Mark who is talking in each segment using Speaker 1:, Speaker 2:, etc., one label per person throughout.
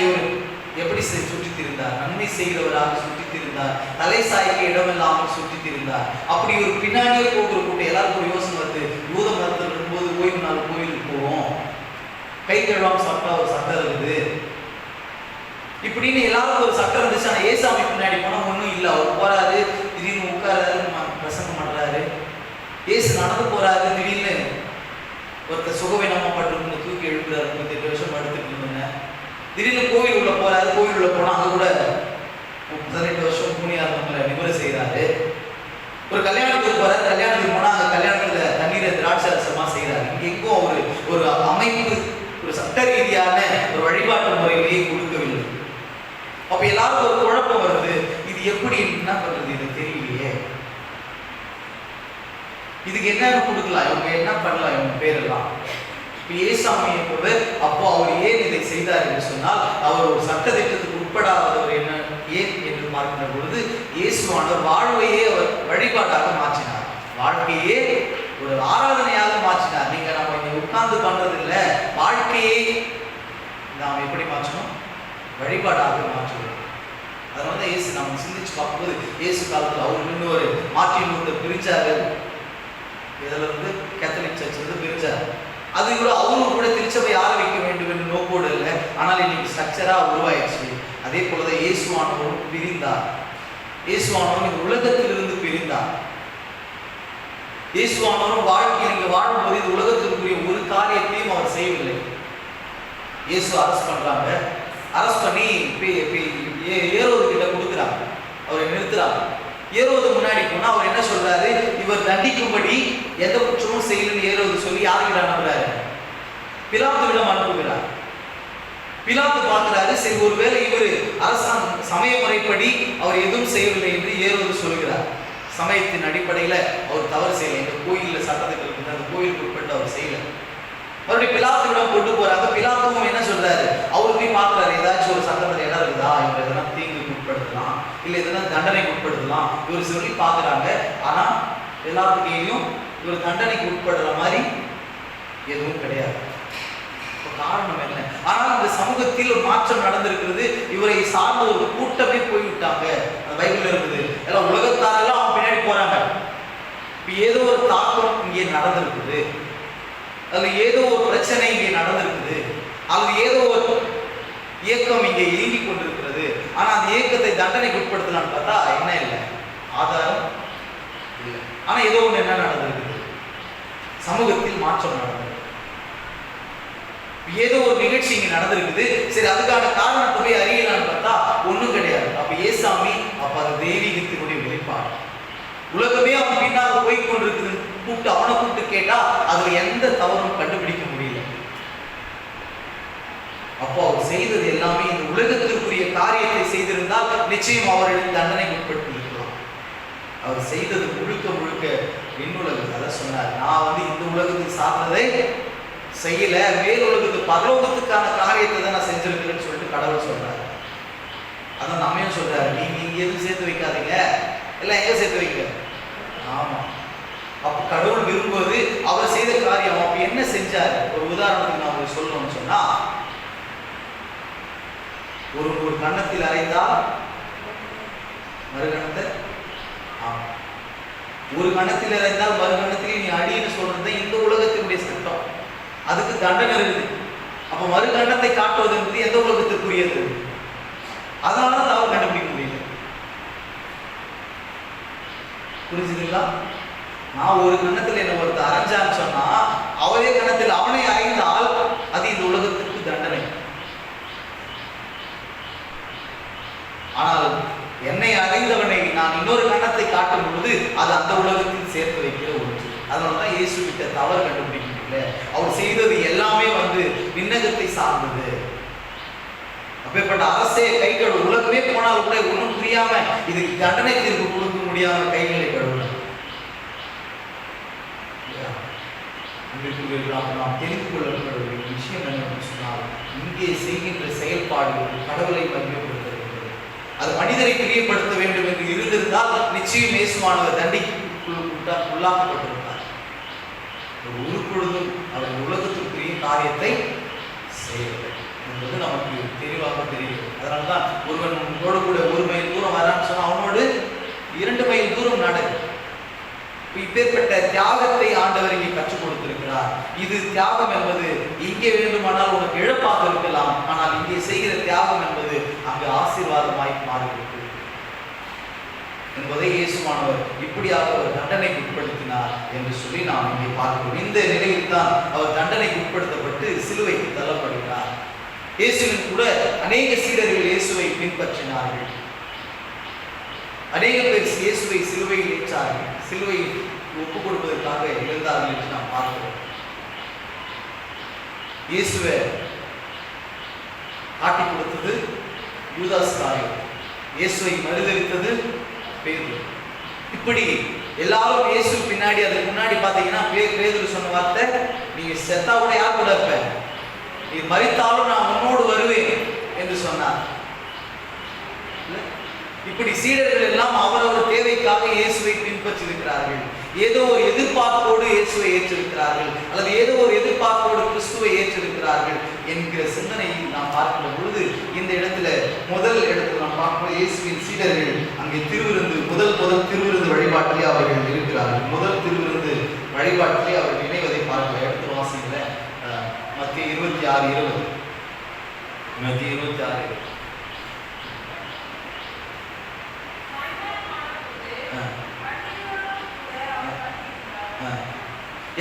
Speaker 1: இவர் எப்படி செ- சுற்றித் திரிந்தார் நன்மை செய்கிறவராக சுற்றித் திரிந்தார் தலை சாய்க்க இடமில்லாமல் சுற்றித் திரிந்தார் அப்படி ஒரு பின்னாடியே போகிற கூட்டம் எல்லாருக்கும் ஒரு யோசனை வருது யூத மதத்தில் இருக்கும்போது ஓய்வு நாள் கோயிலுக்கு போவோம். கை கழுவாம சாப்பிட்டா ஒரு சட்டம் இருக்குது. இப்படின்னு எல்லாருக்கும் ஒரு சட்டம் இருந்துச்சு. ஆனா ஏசாமி பின்னாடி போனா ஒண்ணும் இல்ல. அவர் போறாரு திடீர்னு உட்காராரு பிரசங்கம் பண்றாரு. ஏசு நடந்து போறாரு திடீர்னு ஒருத்தர் சுகவீனமாப்பட்டிருந்து தூக்கி எழுப்புறாரு. முப்பத்தி எட்டு வருஷம் படுத்துட்டு திடீர்னு கோவில் உள்ள போறாரு கோவில் உள்ள போனா அது கூட பதினெட்டு வருஷம் பூனியா இருந்தவங்களை நிபுணர் செய்யறாரு ஒரு கல்யாணத்துக்கு போறாரு. கல்யாணத்துக்கு போனா அந்த கல்யாணத்துல தண்ணீரை திராட்சை ரசமா செய்யறாரு எங்கும் ஒரு ஒரு அமைப்பு ஒரு சட்ட ரீதியான ஒரு வழிபாட்டு முறையிலேயே கொடுக்கவில்லை. அப்ப எல்லாருக்கும் ஒரு குழப்பம் வருது. இது எப்படி என்ன பண்றது? இது தெரியலையே. இதுக்கு என்ன கொடுக்கலாம்? இவங்க என்ன பண்ணலாம்? இவங்க பேரெல்லாம்? இப்ப ஏசாமி என்பவர் அப்போ அவர் ஏன் இதை செய்தார் என்று சொன்னால் அவர் ஒரு சட்ட திட்டத்துக்கு உட்படாதவர் என்ன ஏன் என்று பார்க்கின்ற பொழுது இயேசுவானவர் வாழ்வையே அவர் வழிபாட்டாக மாற்றினார். வாழ்க்கையே ஒரு ஆராதனையாக மாற்றினார். நீங்க நம்ம இங்க உட்கார்ந்து பண்றது இல்ல வாழ்க்கையை நாம் எப்படி மாற்றணும்? வழிபாடாக மாற்றுவோம். அதனால தான் இயேசு நம்ம சிந்திச்சு பார்க்கும்போது இயேசு காலத்துல அவர் நின்று ஒரு மாற்றி லூத்தர் பிரிச்சாரு. இதுல இருந்து? கேத்தலிக் சர்ச் வந்து பிரிச்சார். அது கூட அவரும் கூட திருச்சபை ஆரம்பிக்க வேண்டும் என்று நோக்கோடு இல்லை ஆனால் இன்னைக்கு ஸ்ட்ரக்சரா உருவாயிடுச்சு. அதே போலதான் இயேசுவானவரும் பிரிந்தார். இயேசுவானவரும் இந்த உலகத்திலிருந்து பிரிந்தார். இயேசுவானவரும் வாழ்க்கை இங்க வாழும்போது இந்த உலகத்திற்குரிய ஒரு காரியத்தையும் அவர் செய்யவில்லை. இயேசு அரெஸ்ட் பண்றாங்க. அரெஸ்ட் பண்ணி ஏறோது கிட்ட கொடுக்குறாங்க. அவரை நிறுத்துறாங்க. ஏறுவது முன்னாடி போனா அவர் என்ன சொல்றாரு? இவர் தண்டிக்கும்படி எந்த குற்றமும் செய்யலன்னு ஏறுவது சொல்லி யாருக்கு அனுப்புறாரு? பிலாத்துவிடம் அனுப்புகிறார். பிலாத்து பார்க்கிறாரு சரி ஒருவேளை இவர் அரசாங்க சமய முறைப்படி அவர் எதுவும் செய்யவில்லை என்று ஏறுவது சொல்கிறார். சமயத்தின் அடிப்படையில அவர் தவறு செய்யலை. இந்த கோயில்ல சட்டத்துக்கு இருக்குது அந்த கோயிலுக்கு உட்பட்டு அவர் செய்யல. மறுபடியும் பிலாத்துவிடம் கொண்டு போறாங்க பிலாத்துவும் என்ன சொல்றாரு? அவர் போய் பார்க்கிறாரு. ஏதாச்சும் ஒரு சட்டத்தில் இடம் இருக்குதா? இவர் எதனா தீங்குக்கு இல்ல இதெல்லாம் தண்டனைக்கு உட்படுத்தலாம். இவர் சொல்லி பார்க்கறாங்க. ஆனா எல்லாத்துக்கையும் இவர் தண்டனைக்கு உட்படுற மாதிரி எதுவும் கிடையாது. காரணம் என்ன? ஆனால் இந்த சமூகத்தில் ஒரு மாற்றம் நடந்திருக்கிறது. இவரை சார்ந்த ஒரு கூட்டமே போய்விட்டாங்க. அந்த பைபிள் இருக்குது. எல்லாம் உலகத்தாரெல்லாம் அவன் பின்னாடி போறாங்க. இப்போ ஏதோ ஒரு தாக்கம் இங்கே நடந்திருக்குது. அதுல ஏதோ ஒரு பிரச்சனை இங்கே நடந்திருக்குது. அது ஏதோ ஒரு இயக்கம் இங்கே இயங்கிக் கொண்டிருக்கிறது. ஆனா அந்த இயக்கத்தை தண்டனைக்கு உட்படுத்தலாம்னு பார்த்தா என்ன இல்லை? ஆதாரம் இல்லை. ஆனா ஏதோ ஒண்ணு என்ன நடந்திருக்குது? சமூகத்தில் மாற்றம் நடந்திருக்கு. ஏதோ ஒரு நிகழ்ச்சி இங்க நடந்திருக்குது. சரி அதுக்கான காரணத்தை போய் அறியலான்னு பார்த்தா ஒண்ணும் கிடையாது. அப்ப ஏசாமி அப்ப அது தெய்வீகத்தினுடைய வெளிப்பாடு. உலகமே அவன் பின்னாக போய் கொண்டிருக்குதுன்னு கூப்பிட்டு அவனை கூப்பிட்டு கேட்டா அதுல எந்த தவறும் கண்டுபிடிக்க அப்போ அவர் செய்தது எல்லாமே இந்த உலகத்திற்குரிய காரியத்தை செய்திருந்தால் நிச்சயம் அவரிடம் தண்டனை உட்படுத்தி அவர் செய்தது முழுக்க முழுக்க விண்ணுலகத்தை அதை சொன்னார் நான் வந்து இந்த உலகத்துக்கு சார்ந்ததை செய்யல. மேல் உலகத்துக்கு பரலோகத்துக்கான காரியத்தை தான் நான் செஞ்சிருக்கிறேன்னு சொல்லிட்டு கடவுள் சொல்றாரு. அதான் நம்மையும் சொல்றாரு நீங்க இங்க எதுவும் சேர்த்து வைக்காதீங்க? எல்லாம் எங்க சேர்த்து வைக்க ஆமா. அப்ப கடவுள் விரும்புவது அவர் செய்த காரியம். அப்ப என்ன செஞ்சாரு? ஒரு உதாரணத்துக்கு நான் உங்களுக்கு சொல்லணும்னு சொன்னா ஒரு ஒரு கன்னத்தில் அறைந்தால் மறுகணத்தை ஒரு கணத்தில் அறைந்தால் மறுகணத்தில் நீ அடின்னு சொல்றது இந்த உலகத்தினுடைய சட்டம். அதுக்கு தண்டனை இருக்குது. அப்ப மறு கண்டத்தை காட்டுவது என்பது எந்த உலகத்திற்குரியது? அதனால தான் கண்டுபிடிக்க முடியல. புரிஞ்சுதுங்களா? நான் ஒரு கணத்தில் என்ன ஒருத்தர் அரைஞ்சான்னு சொன்னா அவரே கணத்தில் அவனை அறைந்தால் அது இந்த உலகத்திற்கு தண்டனை. ஆனால் என்னை அறிந்தவனை நான் இன்னொரு கண்ணத்தை காட்டும் பொழுது அது அந்த உலகத்தில் சேர்த்து வைக்கிற ஒன்று. அதனால தான் இயேசு கிட்ட தவறு கண்டுபிடிக்கல அவர் செய்தது எல்லாமே வந்து விண்ணகத்தை சார்ந்தது. அப்பேற்பட்ட அரசே கை கழுவு உலகமே போனால் கூட ஒன்றும் புரியாம இதுக்கு தண்டனை தீர்ப்பு கொடுக்க முடியாம கைகளை கழுவுல நாம் தெரிந்து கொள்ள வேண்டிய ஒரு விஷயம் என்னன்னு சொன்னால் இங்கே செய்கின்ற செயல்பாடுகள் கடவுளை மகிமைப்படுத்துகிறது அது மனிதரை பிரியப்படுத்த வேண்டும் என்று இருந்திருந்தால் நிச்சயம் இயேசுவானவர் தண்டிக்கு ஒரு உருப்பொழுதும் அவர் உலகத்திற்குரிய காரியத்தை செய்யவில்லை என்பது நமக்கு தெளிவாக தான் ஒருவன் உன்னோடு கூட ஒரு மைல் தூரம் வரான்னு சொன்னா அவனோடு இரண்டு மைல் தூரம் நடு. இப்பேற்பட்ட தியாகத்தை ஆண்டவர் இங்கே கற்றுக் கொடுத்திருக்கிறார். இது தியாகம் என்பது இங்கே வேண்டுமானால் உனக்கு இழப்பாக இருக்கலாம். ஆனால் இங்கே செய்கிற தியாகம் என்பது ஆசீர்வாதமாய் மாறுகிறது என்பதை இயேசுவானவர் இப்படியாக அவர் தண்டனைக்கு உட்படுத்தினார் என்று சொல்லி நாம் இங்கே பார்க்கிறோம். இந்த நிலையில் தான் அவர் தண்டனைக்கு உட்படுத்தப்பட்டு சிலுவைக்கு தள்ளப்படுகிறார் இயேசுவின் கூட அநேக சீடர்கள் இயேசுவை பின்பற்றினார்கள். அநேக பேர் இயேசுவை சிலுவையில் ஏற்றார்கள். சிலுவையில் ஒப்பு கொடுப்பதற்காக இருந்தார்கள் என்று நாம் பார்க்கிறோம். இயேசுவை காட்டி கொடுத்தது யூதாஸ் காரியம் இயேசுவை மறுதளித்தது பேதுரு. இப்படி எல்லாரும் இயேசு பின்னாடி அதுக்கு முன்னாடி பார்த்தீங்கன்னா பே பேதுரு சொன்ன வார்த்தை நீங்கள் செத்தா கூட யார் கூட இருப்ப? நீ மறித்தாலும் நான் உன்னோடு வருவேன் என்று சொன்னார். இப்படி சீடர்கள் எல்லாம் அவரவர் தேவைக்காக இயேசுவை பின்பற்றிருக்கிறார்கள் ஏதோ ஒரு எதிர்பார்ப்போடு இயேசுவை ஏற்றிருக்கிறார்கள். அல்லது ஏதோ ஒரு எதிர்பார்ப்போடு கிறிஸ்துவை ஏற்றிருக்கிறார்கள். என்கிற சிந்தனையை நாம் பார்க்கிற பொழுது இந்த இடத்துல முதல் இடத்துல நாம் பார்க்கும்போது இயேசுவின் சீடர்கள் அங்கே திருவிருந்து முதல் முதல் திருவிருந்து வழிபாட்டிலே அவர்கள் இருக்கிறார்கள். முதல் திருவிருந்து வழிபாட்டிலே அவர்கள் இணைவதை பார்க்கலாம் இடத்துல வாசிங்கள மத்திய இருபத்தி ஆறு இருபது. மத்திய இருபத்தி ஆறு இருபது.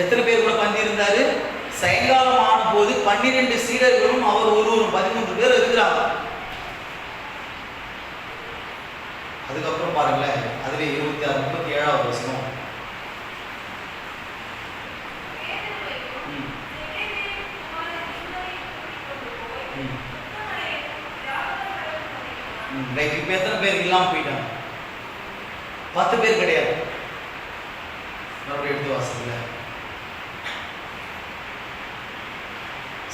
Speaker 1: எத்தனை பேர் கூட பந்தி இருந்தாரு போது பன்னிரெண்டு சீடர்களும் அவர் ஒருவரும் பதிமூன்று பேர் இருக்கிறாங்க. அதுக்கப்புறம் பாருங்களேன் அதுல இருபத்தி ஆறு முப்பத்தி ஏழாவது வருஷம் ம், இப்போ எத்தனை பேர் இல்லாமல் போயிட்டாங்க? பத்து பேர் கிடையாது. மறுபடியும் எடுத்து வாசிக்கல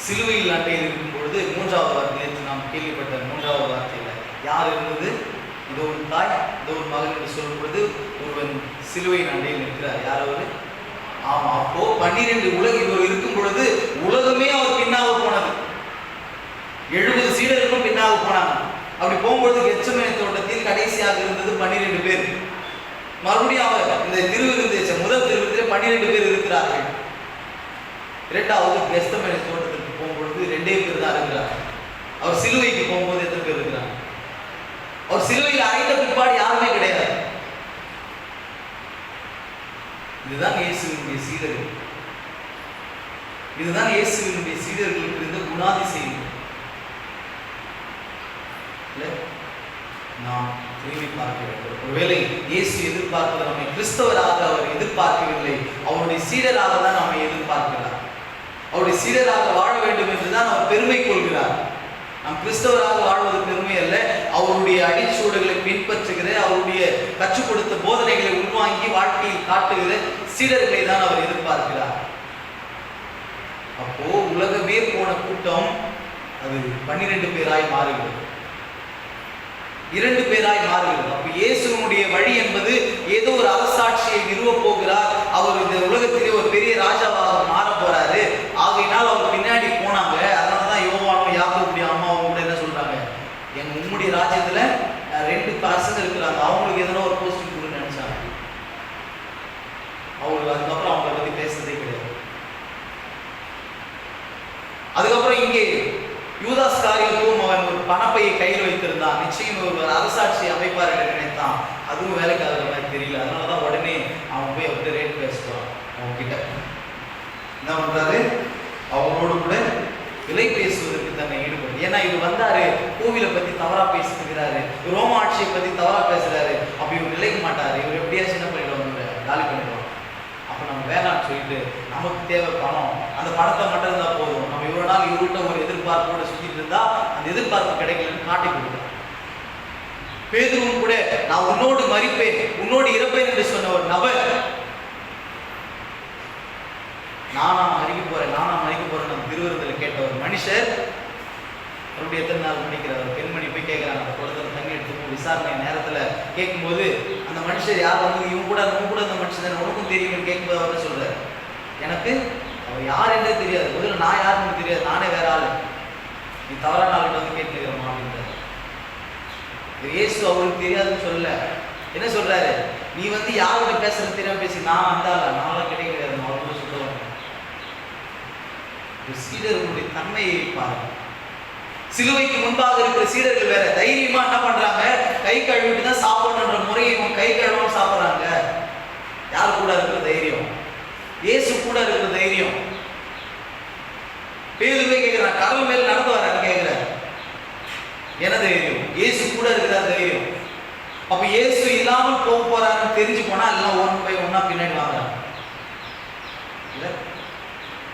Speaker 1: சிலுவையில் அட்டையில் இருக்கும் பொழுது மூன்றாவது வார்த்தை நேற்று நாம் கேள்விப்பட்ட மூன்றாவது வார்த்தையில யார் இருந்தது இதோ ஒரு தாய் இதோ ஒரு மகன் என்று சொல்லும் பொழுது ஒருவன் சிலுவையின் அண்டையில் நிற்கிறார். யார் ஆமா அப்போ பன்னிரெண்டு உலக இவர் இருக்கும் பொழுது உலகமே அவர் பின்னாக போனது. எழுபது சீடர்களும் பின்னாக போனாங்க. அப்படி போகும்பொழுது கெச்சமேன தோட்டத்தில் கடைசியாக இருந்தது பன்னிரெண்டு பேர். மறுபடியும் அவர் இந்த திருவிருந்து முதல் திருவிருந்தில் பன்னிரெண்டு பேர் இருக்கிறார்கள். இரண்டாவது கெஸ்தமேன தோட்டம் போகும்பொழுது ரெண்டே பேர் தான் இருக்கிறார் அவர் சிலுவைக்கு போகும்போது எத்தனை பேர் இருக்கிறாங்க? அவர் சிலுவையில் அறைந்த பிற்பாடு யாருமே கிடையாது. இதுதான் இயேசுவினுடைய சீடர்கள். இதுதான் இயேசுவினுடைய சீடர்களுக்கு இருந்த குணாதிசயம். நாம் திரும்பி பார்க்க வேண்டும். ஒருவேளை இயேசு எதிர்பார்ப்பது நம்மை கிறிஸ்தவராக அவர் எதிர்பார்க்கவில்லை. அவருடைய சீடராக தான் நம்மை எதிர்பார்க்க அவருடைய சீடராக வாழ வேண்டும் என்று தான் அவர் பெருமை கொள்கிறார். நாம் கிறிஸ்தவராக வாழ்வது பெருமை அல்ல. அவருடைய அடிச்சூடுகளை பின்பற்றுகிற அவருடைய கற்றுக் கொடுத்த போதனைகளை உள்வாங்கி வாழ்க்கையில் காட்டுகிற சீடர்களை தான் அவர் எதிர்பார்க்கிறார். அப்போ உலகமே போன கூட்டம் அது பன்னிரெண்டு பேராய் மாறுகிறது இரண்டு பேராய் மாறுகிறது. அப்ப இயேசுனுடைய வழி என்பது ஏதோ ஒரு அரசாட்சியை நிறுவப் போகிறார். அவர் இந்த உலகத்திலே ஒரு பெரிய ராஜாவாக மாற போறாரு. ஆகையினால் அவர் பின்னாடி போனாங்க அதனாலதான் யோவானும் யாக்கோபுடைய அம்மாவும் கூட என்ன சொல்றாங்க எங்க உம்முடைய ராஜ்யத்துல அஹ், ரெண்டு பசங்க இருக்கிறாங்க அவங்களுக்கு எதனா ஒரு போஸ்டிங் கொடுன்னு நினைச்சாங்க அவங்களுக்கு அதுக்கப்புறம் அவங்கள பத்தி பேசுறதே கிடையாது அதுக்கப்புறம் இங்கே யூதாஸ் காரியத்தும் அவன் ஒரு பணப்பையை கையில் வைத்திருந்தான் நிச்சயம் ஒரு அரசாட்சி அமைப்பார் என்று நினைத்தான் வேலைக்கு ஆகுற மாதிரி தெரியல. அதனால தான் உடனே அவன் போய் அவர்கிட்ட ரேட் பேசுவான் அவன் கிட்ட என்ன பண்ணுறாரு அவங்களோட கூட விலை பேசுவதற்கு தன்னை ஈடுபடும் ஏன்னா இவர் வந்தாரு கோவிலை பத்தி தவறா பேசிக்கிறாரு ரோம ஆட்சியை பத்தி தவறா பேசுறாரு. அப்படி இவர் நிலைக்க மாட்டாரு. இவர் எப்படியாச்சும் என்ன பண்ணிடுவாங்க காலி பண்ணிடுவாங்க அப்ப நம்ம வேணாம்னு சொல்லிட்டு நமக்கு தேவை பணம். அந்த பணத்தை மட்டும் இருந்தா போதும். நம்ம இவ்வளவு நாள் இவர்கிட்ட ஒரு எதிர்பார்ப்போட சுத்திட்டு இருந்தா அந்த எதிர்பார்ப்பு கிடைக்கலன்னு காட்டி கொடுக்கும் பேதுருவும் கூட நான் உன்னோடு மறிப்பேன். உன்னோடு இறப்பேன் என்று சொன்ன ஒரு நபர். நானா மறிக்க போறேன் நானா மறிக்க போறேன் நம்ம திருவிருந்தில் கேட்ட ஒரு மனுஷர் மறுபடியும் எத்தனை நாள் மன்னிக்கிறார்? ஒரு பெண்மணி போய் கேட்கிறாங்க அந்த குளத்துல தண்ணி எடுத்து விசாரணை நேரத்தில் கேட்கும்போது அந்த மனுஷர் யார் வந்து இவன் கூட இவன் கூட அந்த மனுஷன் தானே உனக்கும் தெரியும்னு கேட்கும்போது அவர் சொல்றாரு? எனக்கு அவர் யார் என்றே தெரியாது. முதல்ல நான் யாருன்னு தெரியாது. நானே வேற ஆள். நீ தவறான ஆளுக்கு வந்து கேட்டுக்கிறோமா அப்படின்றாரு இயேசு அவருக்கு தெரியாதுன்னு சொல்லல. என்ன சொல்றாரு? நீ வந்து யாரோட பேசுறது தெரியாம பேசி நான் வந்தால? நான்லாம் கிடையாது. நான் சொல்லுவாங்க ஒரு சீடர்களுடைய தன்மையை பாருங்க. சிலுவைக்கு முன்பாக இருக்கிற சீடர்கள் வேற தைரியமா என்ன பண்றாங்க? கை கழுவிட்டு தான் சாப்பிடணுன்ற முறையை கை கழுவாம சாப்பிடுறாங்க. யார் கூட இருக்கிற தைரியம்? இயேசு கூட இருக்கிற தைரியம். பேதுவே கேட்கிறான் கடவுள் மேல் நடந்து வர என்ன தைரியம் இயேசு கூட இருக்கிற தைரியம். அப்ப இயேசு இல்லாமல் போக போறாருன்னு தெரிஞ்சு போனா எல்லாம் ஒன் பை ஒன்னா பின்னாடி வாங்குறாங்க இல்லை?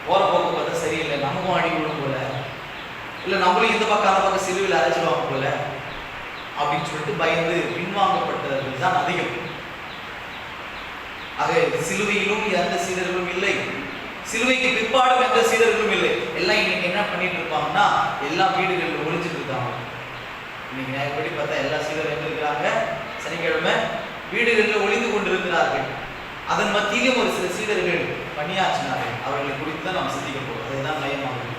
Speaker 1: போற போக்கு பார்த்தா சரியில்லை. நமக்கும் அடி போல. இல்ல நம்மளும் இந்த பக்கம் அந்த பக்கம் சிலுவையில் அரைச்சிடுவாங்க போல. அப்படின்னு சொல்லிட்டு பயந்து பின்வாங்கப்பட்டவர்கள் தான் அதிகம். ஆக சிலுவையிலும் எந்த சீடர்களும் இல்லை. சிலுவைக்கு பிற்பாடும் எந்த சீடர்களும் இல்லை. எல்லாம் இன்னைக்கு என்ன பண்ணிட்டு இருப்பாங்கன்னா எல்லா வீடுகளில் ஒழிஞ்சிட்டு இன்னைக்கு நான் பார்த்தா எல்லா சீடரும் எங்க இருக்கிறாங்க சனிக்கிழமை வீடுகளில் ஒளிந்து கொண்டிருக்கிறார்கள். அதன் மத்தியிலும் ஒரு சில சீடர்கள் பணியாற்றினார்கள். அவர்களை குறித்து தான் நாம் சிந்திக்க போகிறோம் அதுதான் மையமாகும்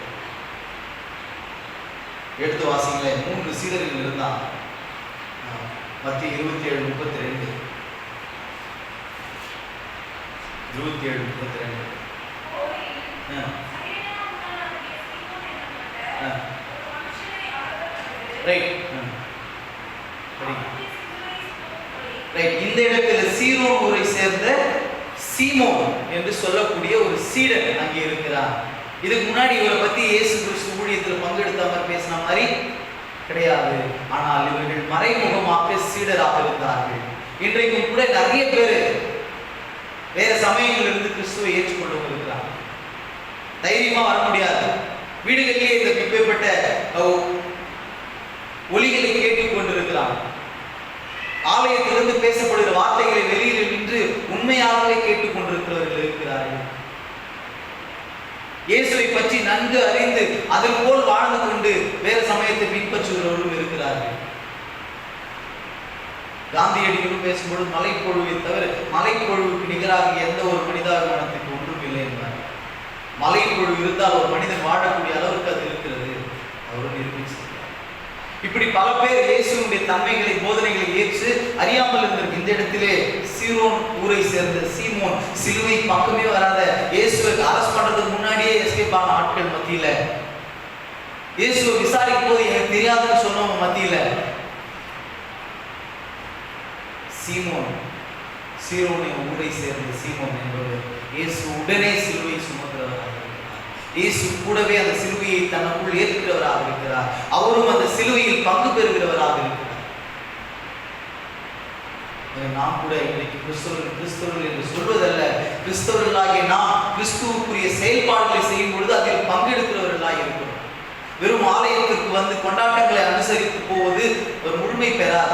Speaker 1: எடுத்து வாசிங்களேன் மூன்று சீடர்கள் இருந்தால் மத்திய இருபத்தி ஏழு முப்பத்தி ரெண்டு இருபத்தி ஏழு முப்பத்தி ரெண்டு ரைட் ரைட் இந்த இடத்துல சீரோன் ஊரை சேர்ந்த சீமோன் என்று சொல்லக்கூடிய ஒரு சீடன் அங்கே இருக்கிறார். இதுக்கு முன்னாடி இவரை பத்தி இயேசு கிறிஸ்து ஊழியத்தில் பங்கெடுத்த பேசின மாதிரி கிடையாது. ஆனால் இவர்கள் மறைமுகமாக சீடராக இருந்தார்கள். இன்றைக்கும் கூட நிறைய பேர் வேற சமயங்களிலிருந்து கிறிஸ்துவை ஏற்றுக்கொண்டு இருக்கிறாங்க. தைரியமா வர முடியாது. வீடுகளிலேயே இந்த இப்பேற்பட்ட ஒலிகளை கேட்டுக் கொண்டிருக்கிறாங்க ஆலயத்திலிருந்து பேசப்படுகிற வார்த்தைகளை வெளியில் நின்று உண்மையாகவே கேட்டுக் கொண்டிருக்கிறவர்கள் இருக்கிறார்கள் இயேசுவை பற்றி நன்கு அறிந்து அதன் போல் வாழ்ந்து கொண்டு வேறு சமயத்தை பின்பற்றுகிறவர்களும் இருக்கிறார்கள். காந்தியடிகளும் பேசும்போது மலைப்பொழுவை தவிர மலைப்பொழுவுக்கு நிகராக எந்த ஒரு மனிதாபிமானத்துக்கு ஒன்றும் இல்லை என்றார் மலைப்பொழுவு இருந்தால் ஒரு மனிதன் வாழக்கூடிய அளவுக்கு அது இருக்கிறது. அவரும் நிரூபிச்சு இப்படி பல பேர் இயேசுவினுடைய தன்மைகளை போதனைகளை ஏற்று அறியாமல் இருந்திருக்கு இந்த இடத்திலே சீரோன் ஊரை சேர்ந்த சீமோன் சிலுவை பக்கமே வராத இயேசுவை அரெஸ்ட் பண்றதுக்கு முன்னாடியே எஸ்கேப் ஆன ஆட்கள் மத்தியில. இயேசுவை விசாரிக்கும் போது எனக்கு தெரியாதுன்னு சொன்னவங்க மத்தியில. சீமோன் சீரோனை ஊரை சேர்ந்த சீமோன் என்பவர். இயேசு உடனே சிலுவை சுமக்கிறவராக இயேசு கூடவே அந்த சிலுவையை தனக்குள் ஏற்கிறவராக இருக்கிறார். அவரும் அந்த சிலுவையில் பங்கு பெறுகிறவராக இருக்கிறார். நாம் கூட இன்னைக்கு கிறிஸ்தவர்கள் கிறிஸ்தவர்கள் என்று சொல்வதல்ல. கிறிஸ்தவர்களாகிய நாம் கிறிஸ்துவுக்குரிய செயல்பாடுகளை செய்யும் பொழுது அதில் பங்கெடுக்கிறவர்களாக இருக்கிறோம். வெறும் ஆலயத்திற்கு வந்து கொண்டாட்டங்களை அனுசரித்து போவது ஒரு முழுமை பெறாத.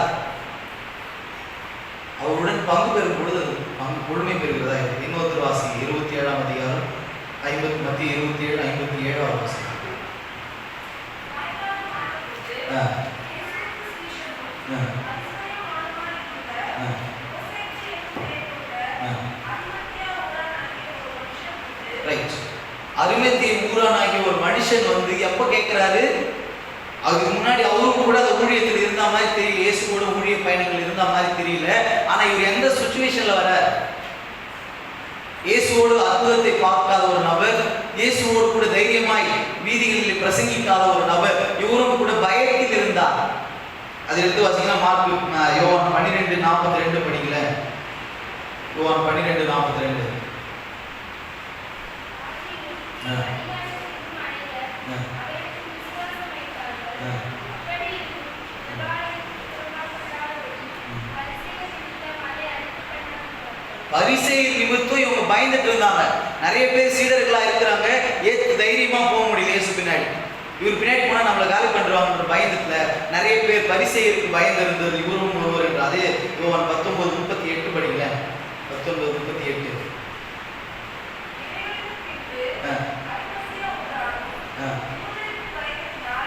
Speaker 1: அவருடன் பங்கு பெறும் பொழுது அது பங்கு முழுமை பெறுகிறதா? இருக்கு இன்னொருத்தர் வாசி இருபத்தி ஏழாம் அதிகாரம் ஐம்பத்தி மத்திய இருபத்தி ஏழு ஐம்பத்தி ஏழாவது வாசி ஆ, ஆ, ஆ, ஆ. ரைட் அருமத்திய ஊரானாகிய ஒரு மனுஷன் வந்து எப்ப கேட்கிறாரு அதுக்கு முன்னாடி அவரும் கூட அந்த ஊழியத்தில் இருந்த மாதிரி தெரியல இயேசுவோட ஊழிய பயணங்கள் இருந்த மாதிரி தெரியல. ஆனா இவர் எந்த சுச்சுவேஷன்ல வர்றாரு? இயேசுவோடு அற்புதத்தை பார்க்காத ஒரு நபர் இயேசுவோடு கூட தைரியமாய் வீதிகளில் பிரசங்கிக்காத ஒரு நபர் இவரும் கூட பயத்தில் இருந்தார். அது எடுத்து வச்சீங்கன்னா மார்க் அஹ், யோவான் பன்னிரெண்டு நாற்பத்தி ரெண்டு படிக்கல யோவான் பன்னிரெண்டு நாற்பத்தி ரெண்டு பரிசெயல் நிமித்தம் இவங்க பயந்துட்டு இருந்தாங்க நிறைய பேர் சீடர்களா இருக்கிறாங்க ஏத்து தைரியமா போக முடியல இயேசு பின்னாடி இவர் பின்னாடி போனா நம்மளை காலி பண்றாங்கன்ற பயந்துட்டுல நிறைய பேர் பரிசெயலுக்கு பயந்து இருந்தது இவரும் ஒருவர் என்று. அதே யோவான் பத்தொன்பது முப்பத்தி எட்டு படிக்கல பத்தொன்பது முப்பத்தி எட்டு.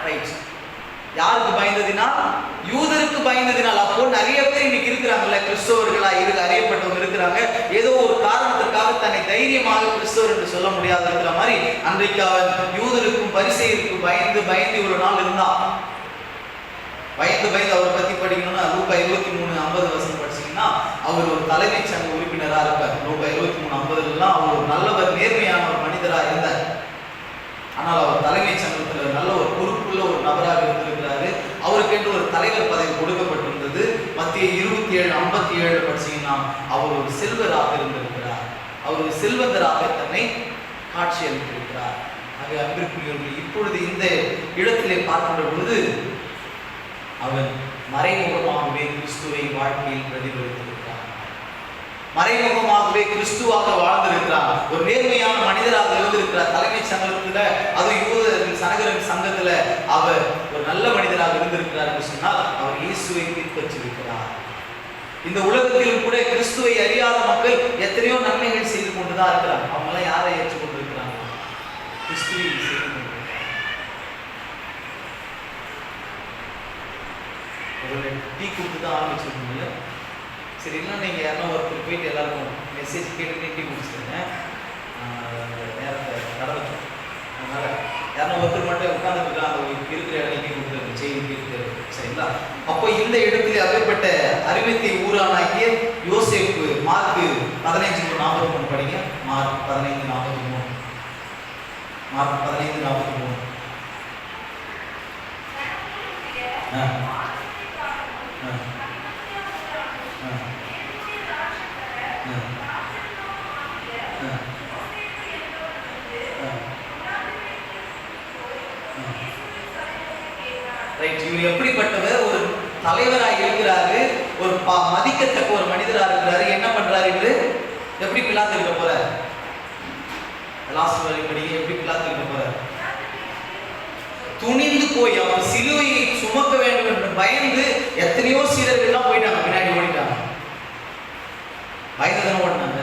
Speaker 1: ரைட் யாருக்கு பயந்ததினால்? யூதருக்கு பயந்ததினால் அப்போ நிறைய பேர் இன்னைக்கு இருக்கிறாங்கல்ல கிறிஸ்தவர்களா இருக்கு அறியப்பட்டவங்க இருக்கிறாங்க. ஏதோ ஒரு காரணத்திற்காக தன்னை தைரியமாக கிறிஸ்தவர் என்று சொல்ல முடியாது இருக்கிற மாதிரி அன்றைக்கு அவன் யூதருக்கும் பரிசெயருக்கும் பயந்து பயந்து ஒரு நாள் இருந்தான். பயந்து பயந்து அவரை பத்தி படிக்கணும்னா ரூபாய் இருபத்தி மூணு ஐம்பது வருஷம் படிச்சீங்கன்னா அவர் ஒரு தலைமைச் சங்க உறுப்பினரா இருப்பார். ரூபாய் இருபத்தி மூணு ஐம்பதுலாம் அவர் ஒரு நல்லவர் நேர்மையான ஒரு மனிதரா இருந்தார். ஆனால் அவர் தலைமைச் சங்கத்துல நல்ல ஒரு பொறுப்புள்ள ஒரு நபராக இருந்திருக்கிறாரு அவருக்கென்று ஒரு தலைவர் பதவி கொடுக்கப்பட்டிருந்தது. மத்திய இருபத்தி ஏழு ஐம்பத்தி ஏழு படிச்சீங்கன்னா அவர் ஒரு செல்வராக இருந்திருக்கிறார். அவர் ஒரு செல்வந்தராக தன்னை காட்சி அளித்திருக்கிறார். ஆகவே அன்பிற்குரியவர்கள் இப்பொழுது இந்த இடத்திலே பார்க்கின்ற பொழுது அவன் மறைமுகமாகவே கிறிஸ்துவை வாழ்க்கையில் பிரதிபலித்திருக்கிறார் மறைமுகமாகவே கிறிஸ்துவாக வாழ்ந்திருக்கிறார். ஒரு நேர்மையான மனிதராக இருந்திருக்கிறார் தலைமைச் சங்கத்துல அது யூதர்கள் சனகரின் சங்கத்துல அவர் ஒரு நல்ல மனிதராக இருந்திருக்கிறார் என்று சொன்னால் அவர் இயேசுவை பின்பற்றிருக்கிறார் இந்த உலகத்திலும் கூட கிறிஸ்துவை அறியாத மக்கள் எத்தனையோ நன்மைகள் செய்து கொண்டுதான் இருக்கிறார் அவங்க எல்லாம் யாரை ஏற்றுக்கொண்டிருக்கிறாங்க? கிறிஸ்துவை செய்து கொண்டிருக்கிறார் ஒரு டீ கொடுத்து தான் ஆரம்பிச்சிருக்கீங்க சரி இன்னும் நீங்கள் யாருன்னா ஒருத்தர் போயிட்டு எல்லாருக்கும் மெசேஜ் கேட்டுட்டு டீ குடிச்சிருங்க நேரத்தை கடந்து அதனால் யாருன்னா ஒருத்தர் மட்டும் உட்காந்துருக்கா அந்த இருக்கிற இடம் டீ கொடுத்துருக்கு செய்தி இருக்கிறது சரிங்களா? அப்போ இந்த இடத்துல அப்பேற்பட்ட அறிவித்தை ஊரானாகிய யோசிப்பு மார்க்கு பதினைஞ்சு நாற்பத்தி மூணு படிங்க. மார்க் பதினைந்து நாற்பத்தி மூணு. மார்க் பதினைந்து நாற்பத்தி மூணு. ஆ. ஆ. ரைட் இவர் எப்படிப்பட்டவர் ஒரு தலைவராக இருக்கிறாரு ஒரு மதிக்கத்தக்க ஒரு மனிதராக இருக்கிறாரு என்ன பண்றாரு இவரு? எப்படி பிலாத்து இருக்க போறாரு லாஸ்ட் வரைபடி எப்படி பிலாத்து இருக்க போறாரு? துணிந்து போய் அவர் சிலுவையை சுமக்க வேண்டும் என்று பயந்து எத்தனையோ சீடர்கள்லாம் போயிட்டாங்க பின்னாடி ஓடிட்டாங்க. பயந்து தானே ஓடினாங்க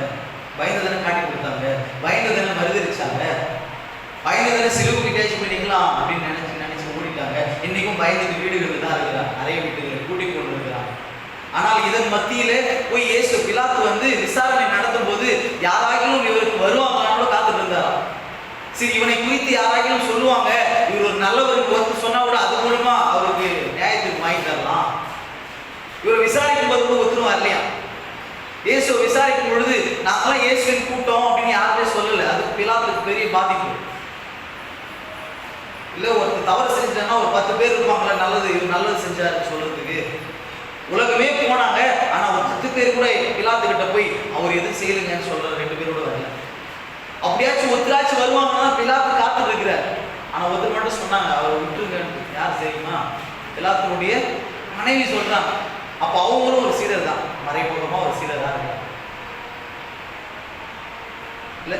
Speaker 1: பயந்து தானே காட்டி கொடுத்தாங்க பயந்து தானே மறுதளிச்சாங்க பயந்து தானே சிலுவைக்கு டேச் பண்ணிக்கலாம் அப்படின்னு நினைச்சு நினைச்சு ஓடிட்டாங்க இன்னைக்கும் வீடுகள் தான் இருக்கிறாங்க நிறைய வீடுகளை கூட்டிக் கொண்டு ஆனால் இதன் மத்தியிலே போய் இயேசு பிலாத்து வந்து விசாரணை நடத்தும் போது யாராகிலும் இவருக்கு வருவாங்கன்னு காத்துட்டு இருந்தாராம். சரி இவனை குறித்து யாராகிலும் சொல்லுவாங்க. இவர் ஒரு நல்லவருக்கு ஒருத்தர் சொன்னா கூட அது மூலமா அவருக்கு நியாயத்துக்கு வாங்கி தரலாம். இவர் விசாரிக்கும் போது கூட ஒருத்தரும் வரலையா இயேசு விசாரிக்கும் பொழுது நாங்களாம் இயேசுவின் கூட்டம் அப்படின்னு யாருமே சொல்லல. அது பிலாத்துக்கு பெரிய பாதிப்பு. இல்ல ஒருத்தர் தவறு செஞ்சான்னா ஒரு பத்து பேர் இருப்பாங்களே நல்லது இவர் நல்லது செஞ்சாருன்னு சொல்றதுக்கு. உலகமே போனாங்க ஆனா ஒரு பத்து பேர் கூட பிலாத்து கிட்ட போய் அவர் எதுவும் செய்யலைங்கன்னு சொல்ற ரெண்டு பேரோட வரல அப்படியாச்சும் ஒருத்தராச்சும் வருவாங்கன்னா பிலாத்து காத்துட்டு இருக்கிறார் ஆனா ஒருத்தர் மட்டும் சொன்னாங்க அவர் விட்டுருங்க யார் செய்யுமா பிலாத்தினுடைய மனைவி சொல்றாங்க. அப்ப அவங்களும் ஒரு சீரர் தான் மறைமுகமா ஒரு சீரர் தான் இல்லை?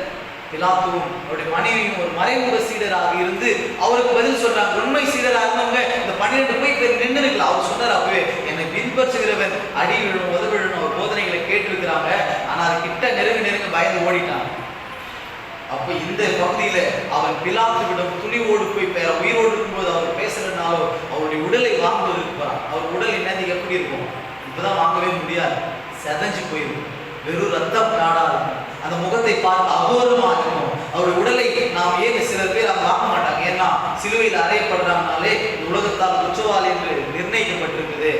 Speaker 1: பிலாத்துவும் அவருடைய மனைவியும் ஒரு மறைமுக சீடராக இருந்து அவருக்கு பதில் சொல்றாங்க. உண்மை சீடராக இருந்தவங்க இந்த பன்னிரெண்டு போய் பேர் நின்று இருக்கலாம் அவர் சொன்னார் அப்பவே என்னை பின்பற்றுகிறவன் அடி விழும் உதவி விழும் அவர் போதனைகளை கேட்டிருக்கிறாங்க. ஆனா அது கிட்ட நெருங்க நெருங்க பயந்து ஓடிட்டான். அப்ப இந்த பகுதியில அவன் பிலாத்துவிடம் துணிவோடு போய் பேர உயிரோடு இருக்கும்போது அவர் பேசலனாலோ அவருடைய உடலை வாங்குவதற்கு போறான் அவர் உடல் என்னது எப்படி இருக்கும்? இப்பதான் வாங்கவே முடியாது. செதஞ்சு போயிருக்கும். வெறும் ரத்தம் நாடா இருக்கும். அந்த முகத்தை பார்த்து அகோரமா இருக்கும் அவருடைய உடலை நாம் ஏன் சில பேர் அவங்க பார்க்க மாட்டாங்க? ஏன்னா சிலுவையில் அறையப்படுறாங்கனாலே உலகத்தால் குற்றவாளி என்று நிர்ணயிக்கப்பட்டிருக்குது.